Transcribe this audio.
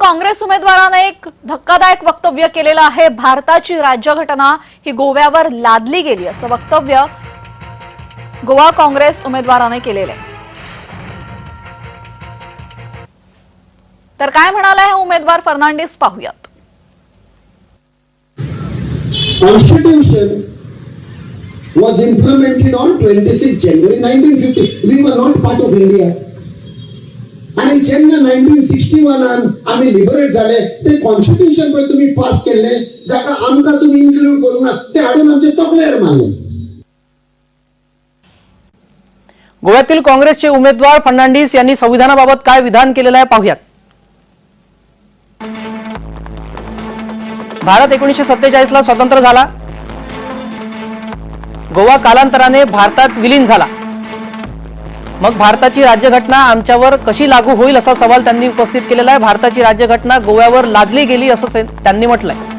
काँग्रेस उमेदवाराने एक धक्कादायक वक्तव्य केलेलं आहे भारताची राज्यघटना ही गोव्यावर लादली गेली असं वक्तव्य गोवा काँग्रेस उमेदवाराने केलेलं आहे तर काय म्हणाला हे उमेदवार फर्नांडिस पाहूयात Constitution was implemented on 26 January 1950. We were not part of India. आणि जेन्ना नायन्टीन सिक्स्टी वनान आम्ही लिबरेट झाले ते कॉन्स्टिट्युशन पळय तुम्ही पास केले जाका आमकां तुम्ही इन्क्लूड करूंक ना ते हाडून आमचे तकलेर मारले. गोव्यातील काँग्रेसचे उमेदवार फर्नांडिस यांनी संविधानाबाबत काय विधान केलेलं आहे पाहूयात. भारत एकोणीसशे सत्तेचाळीस ला स्वतंत्र झाला. गोवा कालांतराने भारतात विलीन झाला. मग भारताची राज्यघटना आमच्यावर कशी लागू होईल असा सवाल त्यांनी उपस्थित केलेला आहे. भारताची राज्यघटना गोव्यावर लादली गेली असं त्यांनी म्हटलंय.